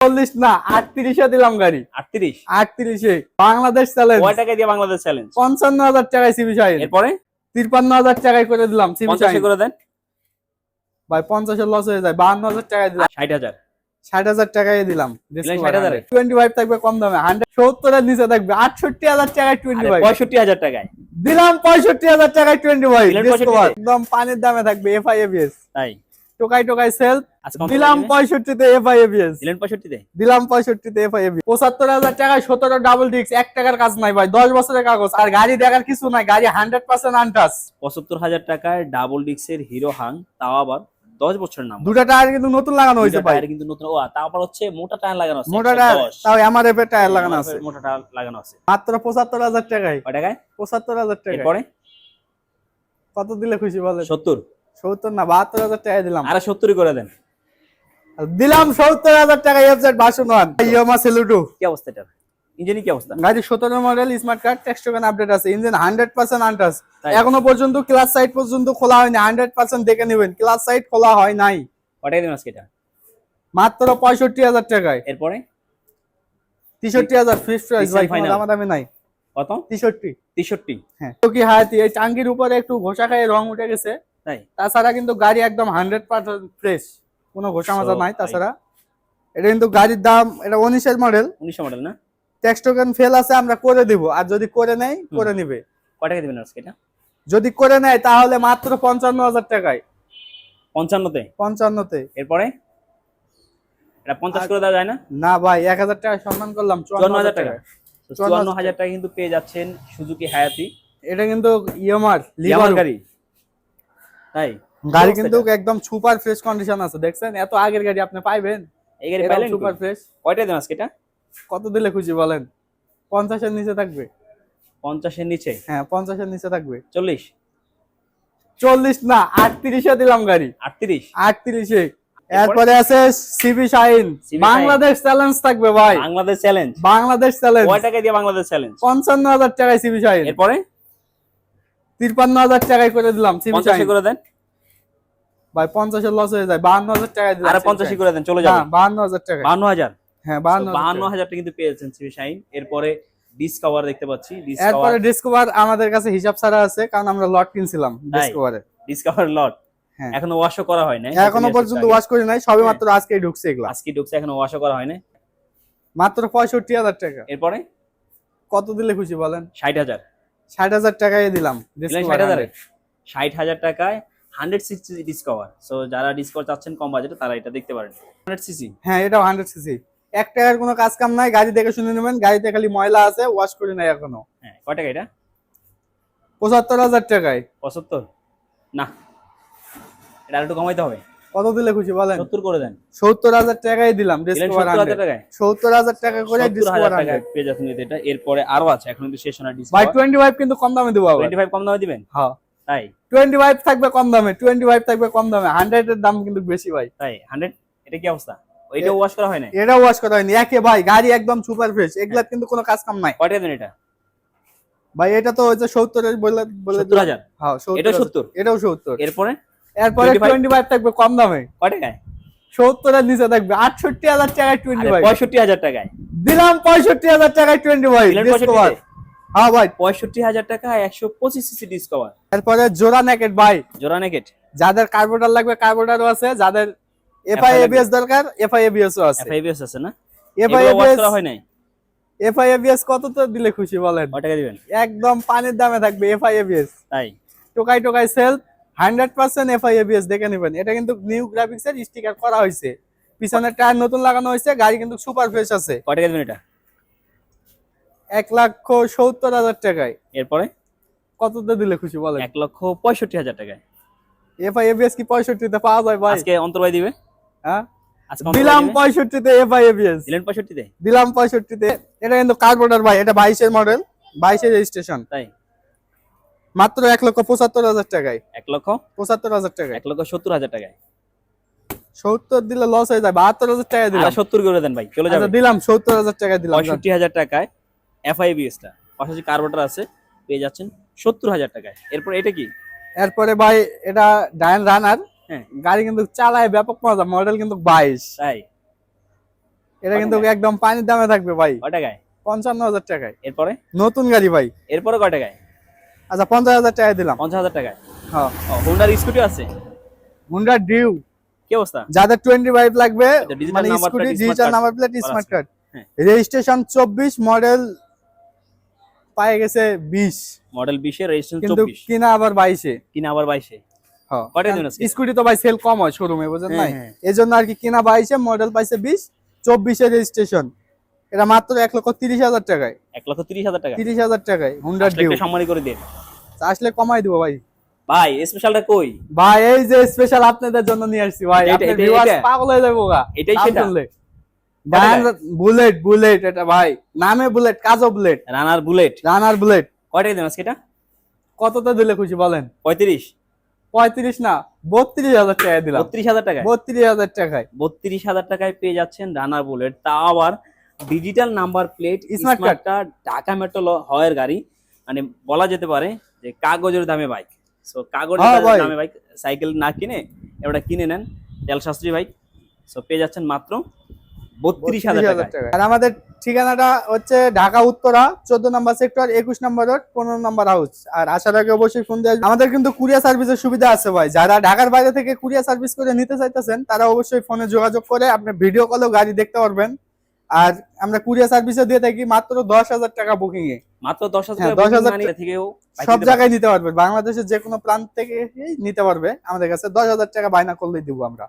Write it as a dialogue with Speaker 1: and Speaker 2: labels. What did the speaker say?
Speaker 1: চল্লিশ না আটত্রিশে দিলাম গাড়ি।
Speaker 2: আটত্রিশ?
Speaker 1: আটত্রিশে। বাংলাদেশ চ্যালেঞ্জ
Speaker 2: কয় টাকা দিয়ে বাংলাদেশ চ্যালেঞ্জ
Speaker 1: পঞ্চান্ন হাজার টাকায় সিবি শাহিন।
Speaker 2: এরপরে?
Speaker 1: তিরপান্ন হাজার টাকায় করে দিলাম সিবি শাহিন।
Speaker 2: করে দেন।
Speaker 1: ভাই পঞ্চাশের লস হয়ে যায়। বাহান্ন হাজার টাকায় দিলাম।
Speaker 2: ষাট হাজার।
Speaker 1: ষাট হাজার টাকায় দিলাম।
Speaker 2: দিলেন 60,000
Speaker 1: টোয়েন্টি ফাইভ থাকবে কম দামে। হান্ড্রেড সত্তরের নিচে থাকবে। আটষট্টি হাজার টাকায় টোয়েন্টি ফাইভ
Speaker 2: পঁয়ষট্টি হাজার টাকায়।
Speaker 1: দিলাম পঁয়ষট্টি হাজার টাকায় টোয়েন্টি ফাইভ একদম পানির দামে থাকবে। এফআই এবিএস
Speaker 2: তাই?
Speaker 1: টোকাই টোকাই সেল।
Speaker 2: আজকে
Speaker 1: দিলাম পঁয়ষট্টিতে এফআই এবিএস
Speaker 2: দিলেন পঁয়ষট্টিতে?
Speaker 1: দিলাম পঁয়ষট্টিতে এফআই এবিএস পঁচাত্তর হাজার টাকায় সতেরো ডাবল ডিস্ক এক টাকার কাজ নাই ভাই দশ বছরের কাগজ। আর গাড়ি দেখার কিছু নাই গাড়ি হান্ড্রেড পার্সেন্ট আনটাস
Speaker 2: পঁচাত্তর হাজার টাকায় ডাবল ডিক্সের হিরো হাং তাও আবার দশ বছরের নাম।
Speaker 1: দুটা টায়ার কিন্তু নতুন লাগানো হয়েছে ভাই।
Speaker 2: কিন্তু নতুন ও আবার হচ্ছে মোটা টায়ার লাগানো আছে
Speaker 1: মোটা টায়ার তাও আমার এফের টায়ার লাগানো আছে।
Speaker 2: মোটা টায়ার লাগানো আছে।
Speaker 1: মাত্র পঁচাত্তর হাজার টাকায়।
Speaker 2: এরপরে?
Speaker 1: কত দিলে খুশি বলে
Speaker 2: সত্তর।
Speaker 1: সত্তর না বাহাত্তর হাজার টাকা দিলাম।
Speaker 2: আরে সত্তরই করে দেন।
Speaker 1: দিলাম সত্তর হাজার টাকা এফজেড ওয়ান ইয়মা সেলুটু
Speaker 2: কি অবস্থা এটার? ইঞ্জিনই কি অবস্থা?
Speaker 1: গাড়ি সতেরো model smart card token update আছে। ইঞ্জিন হান্ড্রেড পার্সেন্ট আনটাস এখনও পর্যন্ত ক্লাস সাইড পর্যন্ত খোলা হয়নি। হান্ড্রেড পার্সেন্ট দেখে নেবেন। ক্লাস সাইড খোলা হয় নাই।
Speaker 2: দিন আজকে এটা।
Speaker 1: মাত্র পঁয়ষট্টি হাজার টাকায়।
Speaker 2: এরপরে?
Speaker 1: তেষট্টি হাজার ফিক্সড প্রাইস ভাই কোনো নাই।
Speaker 2: কত?
Speaker 1: তেষট্টি।
Speaker 2: তেষট্টি।
Speaker 1: হ্যাঁ। তো কি হায়াতি? এই টাঙ্কির উপরে একটু ঘষা খায় রং উঠে গেছে।
Speaker 2: তাই?
Speaker 1: তাছাড়া কিন্তু গাড়ি একদম হান্ড্রেড পার্সেন্ট ফ্রেশ। কোনো ঘষা মাজা নাই তাছাড়া। এটা কিন্তু গাড়ির দাম এটা উনিশের মডেল
Speaker 2: উনিশশো মডেল না?
Speaker 1: ট্যাক্স টোকেন ফেল আছে আমরা করে দিব। আর যদি করে নেই করে নিবে।
Speaker 2: কয় টাকা দিবেন আজকে এটা?
Speaker 1: যদি করে নেয় তাহলে মাত্র পঞ্চান্ন হাজার টাকায়।
Speaker 2: পঞ্চান্নতে?
Speaker 1: পঞ্চান্নতে।
Speaker 2: এরপরে? এটা পঞ্চাশ করে দেওয়া যায় না?
Speaker 1: না ভাই এক হাজার টাকা সম্মান করলাম
Speaker 2: চুয়ান্ন হাজার টাকা।
Speaker 1: চুয়ান্ন
Speaker 2: হাজার টাকা কিন্তু পেয়ে যাচ্ছেন সুজুকি হায়াতি।
Speaker 1: এটা কিন্তু ইএমআর
Speaker 2: লিভার গাড়ি। তাই?
Speaker 1: গাড়ি কিন্তু একদম সুপার ফ্রেশ কন্ডিশন আছে দেখছেন? এত আগের গাড়ি আপনি পাইবেন?
Speaker 2: এই গাড়ি পাইলেন
Speaker 1: সুপার ফ্রেশ।
Speaker 2: কয়টা দেন আজকে এটা?
Speaker 1: কত দিলে খুশি বলেন? পঞ্চাশের নিচে থাকবে।
Speaker 2: পঞ্চাশের নিচে?
Speaker 1: হ্যাঁ পঞ্চাশের নিচে থাকবে।
Speaker 2: চল্লিশ?
Speaker 1: চল্লিশ না আটত্রিশে দিলাম গাড়ি।
Speaker 2: আটত্রিশ?
Speaker 1: আটত্রিশে। এরপরে? আছে সিবি
Speaker 2: CB
Speaker 1: বাংলাদেশ চ্যালেঞ্জ থাকবে ভাই।
Speaker 2: বাংলাদেশ চ্যালেঞ্জ
Speaker 1: বাংলাদেশ চ্যালেঞ্জ
Speaker 2: কয় টাকা দিয়ে বাংলাদেশ চ্যালেঞ্জ
Speaker 1: পঞ্চান্ন হাজার টাকায় সিবি শাহিন।
Speaker 2: এরপরে?
Speaker 1: তিরপান্ন হাজার টাকায় করে দিলাম
Speaker 2: পঞ্চাশে করে দেন।
Speaker 1: ভাই পঞ্চাশের লস হয়ে যায় বাহান্ন হাজার টাকায় দিলাম
Speaker 2: আরে
Speaker 1: সিবি
Speaker 2: পঞ্চাশে করে দেন চলে
Speaker 1: না
Speaker 2: যাবেন
Speaker 1: বাহান্ন হাজার টাকা
Speaker 2: বাহান্ন হাজার?
Speaker 1: হ্যাঁ বাহান্ন হাজার
Speaker 2: কিন্তু পেয়েছেন শাইন এরপরে ডিসকাভার দেখতে পাচ্ছি
Speaker 1: এরপরে
Speaker 2: ডিসকভার
Speaker 1: আমাদের কাছে হিসাব ছাড়া আছে কারণ আমরা লট কিনছিলাম ডিসকভারে
Speaker 2: ডিসকাভার লট
Speaker 1: হ্যাঁ।
Speaker 2: এখনও ওয়াশও করা হয় নাই।
Speaker 1: এখনও পর্যন্ত ওয়াশ করি নাই সবে মাত্র আজকেই ঢুকছে এগুলা।
Speaker 2: আজকে ঢুকছে এখনও ওয়াশও করা হয় নাই।
Speaker 1: মাত্র পঁয়ষট্টি হাজার টাকা।
Speaker 2: এরপরে?
Speaker 1: কত দিলে খুশি বলেন?
Speaker 2: ষাট হাজার।
Speaker 1: ষাট হাজার টাকায় দিলাম
Speaker 2: ষাট হাজারে।
Speaker 1: 100
Speaker 2: ষাট হাজার টাকায় হান্ড্রেড সিক্সটি ডিসকাভার সো যারা ডিসকাভার চাচ্ছেন কম বাজেটে তারা এটা দেখতে পারেন। হান্ড্রেড সিসি
Speaker 1: হ্যাঁ এটাও হান্ড্রেড সিসি এক টাকার কোনো কাজ কাম নাই গাড়ি দেখে শুনে নেবেন। গাড়িতে খালি ময়লা আছে ওয়াশ করি নাই এখনও।
Speaker 2: হ্যাঁ কয় টাকা এটা?
Speaker 1: পঁচাত্তর হাজার টাকায়।
Speaker 2: পঁচাত্তর? না। এটা একটু কমাইতে হবে।
Speaker 1: কত দিলে খুশি বলেন?
Speaker 2: সত্তর করে দেন।
Speaker 1: সত্তর হাজার টাকায় দিলাম ডিসকভার
Speaker 2: সত্তর হাজার টাকায়।
Speaker 1: সত্তর হাজার টাকা করে ডিসকভার
Speaker 2: পেয়ে যাচ্ছেন এটা। এরপরে আরও আছে এখন কিন্তু শেষ না ডিসকাভার
Speaker 1: টোয়েন্টি ফাইভ কিন্তু কম দামে দেবো আবার।
Speaker 2: টোয়েন্টি কম দামে দিবেন?
Speaker 1: হ্যাঁ।
Speaker 2: তাই?
Speaker 1: টোয়েন্টি ফাইভ থাকবে কম দামে টোয়েন্টি ফাইভ থাকবে কম দামে। হান্ড্রেড এর দাম কিন্তু বেশি ভাই।
Speaker 2: তাই? হান্ড্রেড এটা কি অবস্থা? ওইটা ওয়াশ করা হয় না
Speaker 1: এটা ওয়াশ করা হয়নি। একে ভাই গাড়ি একদম সুপার ফ্রেশ এগুলা কিন্তু কোনো কাজ কাম নাই।
Speaker 2: কয়টা দেন এটা?
Speaker 1: ভাই এটা তো ওই যে সত্তরের বলে বলে
Speaker 2: সত্তর হাজার?
Speaker 1: হ্যাঁ
Speaker 2: এটাও
Speaker 1: 70
Speaker 2: সত্তর?
Speaker 1: এটাও সত্তর।
Speaker 2: এরপরে?
Speaker 1: এরপরে
Speaker 2: 25
Speaker 1: টোয়েন্টি ফাইভ থাকবে কম দামে।
Speaker 2: কয় টাকায়
Speaker 1: সত্তরের নিচে থাকবে আটষট্টি হাজার টাকায় টোয়েন্টি ফাইভ
Speaker 2: পঁয়ষট্টি হাজার টাকায়।
Speaker 1: দিলাম পঁয়ষট্টি হাজার টাকায় টোয়েন্টি ফাইভ
Speaker 2: দিলেন 65 তে?
Speaker 1: হ্যাঁ ভাই।
Speaker 2: পঁয়ষট্টি হাজার টাকা একশো পঁচিশ সিসি ডিসকাভার
Speaker 1: এরপরে জোড়া নেকেট ভাই।
Speaker 2: জোড়া নেকেট
Speaker 1: যাদের কার্বোটার লাগবে কার্বোটারও আছে। যাদের এফআই। এবিএস দরকার এফআই এবিএস আছে।
Speaker 2: এফআইবিএস আছে না?
Speaker 1: এফআই এবিএস
Speaker 2: হয় নাই?
Speaker 1: এফআই এবিএস কত তো দিলে খুশি বলেন।
Speaker 2: কয় টাকা দিবেন?
Speaker 1: একদম পানির দামে থাকবে এফআই এবিএস
Speaker 2: তাই?
Speaker 1: টোকাই টোকাই সেল হান্ড্রেড পার্সেন্ট এফআই এবিএস দেখে নেবেন। এটা কিন্তু নিউ গ্রাফিক্স এর স্টিকার করা হয়েছে। পিছনের টায়ার নতুন লাগানো হয়েছে গাড়ি কিন্তু সুপার ফ্রেশ আছে।
Speaker 2: কয় টাকা এটা?
Speaker 1: এক লক্ষ সত্তর হাজার টাকায়।
Speaker 2: এরপরে?
Speaker 1: কত দিলে খুশি বলেন?
Speaker 2: এক লক্ষ পঁয়ষট্টি হাজার টাকায়।
Speaker 1: এফআই এবিএস কি পঁয়ষট্টিতে পাওয়া যায় ভাই?
Speaker 2: আজকে অন্তর্বাই দিবে?
Speaker 1: হ্যাঁ? দিলাম? পঁয়ষট্টিতে এফআই এবিএস
Speaker 2: দিলেন পঁয়ষট্টিতে?
Speaker 1: দিলাম পঁয়ষট্টিতে। এটা কিন্তু কার্বোটার ভাই এটা বাইশের মডেল বাইশের রেজিস্ট্রেশন
Speaker 2: তাই?
Speaker 1: মাত্র এক লক্ষ পঁচাত্তর হাজার টাকায়।
Speaker 2: এক লক্ষ?
Speaker 1: পঁচাত্তর হাজার টাকায়।
Speaker 2: এক লক্ষ সত্তর হাজার টাকায়।
Speaker 1: সত্তর দিলে লস হয়ে যায় বাহাত্তর হাজার টাকায় দিলাম।
Speaker 2: সত্তর করে দেন ভাই চলে
Speaker 1: আচ্ছা,
Speaker 2: যাবে।
Speaker 1: দিলাম সত্তর হাজার টাকায় দিলাম।
Speaker 2: পঁয়ষট্টি হাজার টাকায় এফআইবিএসটা পাশাপাশি কার্বোটার আছে পেয়ে যাচ্ছেন সত্তর হাজার টাকায়। এরপর এটা কি?
Speaker 1: এরপরে ভাই এটা ডায়ন রানার
Speaker 2: হ্যাঁ।
Speaker 1: গাড়ি কিন্তু চালায় ব্যাপক মজা মডেল কিন্তু বাইশ।
Speaker 2: তাই?
Speaker 1: এটা কিন্তু একদম পানির দামে থাকবে ভাই।
Speaker 2: কয় টাকায়?
Speaker 1: পঞ্চান্ন হাজার টাকায়।
Speaker 2: এরপরে?
Speaker 1: নতুন গাড়ি ভাই।
Speaker 2: এরপরে কয় টাকায়?
Speaker 1: আচ্ছা পঞ্চাশ হাজার টাকায় দিলাম।
Speaker 2: পঞ্চাশ হাজার টাকায়?
Speaker 1: হ্যাঁ।
Speaker 2: হোন্ডার স্কুটি আছে?
Speaker 1: হুন্ডা ডিউ
Speaker 2: কি অবস্থা?
Speaker 1: যাদের টোয়েন্টি ফাইভ লাগবে মানে Scooty digital number plate smart. Card
Speaker 2: হ্যাঁ।
Speaker 1: রেজিস্ট্রেশন চব্বিশ মডেল পায়ে গেছে বিশ।
Speaker 2: মডেল বিশে রেজিস্ট্রেশন
Speaker 1: কিন্তু কিনা আবার বাইশে।
Speaker 2: কিনা আবার বাইশে?
Speaker 1: স্কুটি তো ভাই সেল কম হয় শোরুমে
Speaker 2: হ্যাঁ,
Speaker 1: নাই
Speaker 2: হ্যাঁ।
Speaker 1: এই জন্য আর কি কিনা বাইশে মডেল পাইছে বিশ চব্বিশে রেজিস্ট্রেশন এটা মাত্র এক লক্ষ তিরিশ হাজার টাকায়।
Speaker 2: এক লক্ষ তিরিশ হাজার টাকা।
Speaker 1: তিরিশ হাজার টাকায় হুন্ডা ডিউ
Speaker 2: সম্মানী করে দিন।
Speaker 1: আসলে কমাই দিব ভাই।
Speaker 2: ভাই স্পেশালটা কই?
Speaker 1: ভাই এই যে স্পেশাল আপনাদের জন্য নিয়ে আসছি ভাই।
Speaker 2: এটা-?
Speaker 1: পাগল হয়ে যাব গা।
Speaker 2: এটাই সেটা?
Speaker 1: বুলেট বুলেট এটা ভাই। নামে বুলেট কাজও Bullet
Speaker 2: Runner Bullet
Speaker 1: Runner Bullet
Speaker 2: কয় টাকা দিন আজকে এটা?
Speaker 1: কততে দিলে খুশি বলেন?
Speaker 2: পঁয়ত্রিশ।
Speaker 1: পঁয়ত্রিশ না বত্রিশ হাজার টাকা দিলাম।
Speaker 2: বত্রিশ হাজার টাকায়?
Speaker 1: বত্রিশ হাজার টাকায়।
Speaker 2: বত্রিশ হাজার টাকায় পেয়ে যাচ্ছেন রানার বুলেট তা আবার digital number plate smart card Dhaka metro হয়ের গাড়ি মানে বলা যেতে পারে যে কাগজের দামে বাইক সো কাগজের দামে বাইক সাইকেল না কিনে এটা কিনে নেন তেল শাস্ত্রী বাইক সো পেয়ে যাচ্ছেন মাত্র বত্রিশ হাজার
Speaker 1: 32,000
Speaker 2: টাকায়
Speaker 1: টাকায়। আর আমাদের ঠিকানাটা হচ্ছে ঢাকা উত্তরা চোদ্দ নম্বর সেক্টর একুশ নম্বর রোড পনেরো নম্বর হাউস আর আসার আগে অবশ্যই ফোন দিয়ে আমাদের কিন্তু কুরিয়ার সার্ভিসের সুবিধা আছে ভাই। যারা ঢাকার বাইরে থেকে কুরিয়ার সার্ভিস করে নিতে চাইতেছেন তারা অবশ্যই ফোনে যোগাযোগ করে আপনি ভিডিও কলেও গাড়ি দেখতে পারবেন। আর আমরা কুরিয়ার সার্ভিসে দিয়ে থাকি মাত্র দশ হাজার টাকা বুকিং এ।
Speaker 2: মাত্র দশ হাজার
Speaker 1: দশ
Speaker 2: হাজার
Speaker 1: 10,000
Speaker 2: booking money থেকেও
Speaker 1: সব জায়গায় নিতে পারবে। বাংলাদেশের যে কোনো প্রান্ত থেকে নিতে পারবে। আমাদের কাছে দশ হাজার টাকা বায়না করলেই দিব আমরা।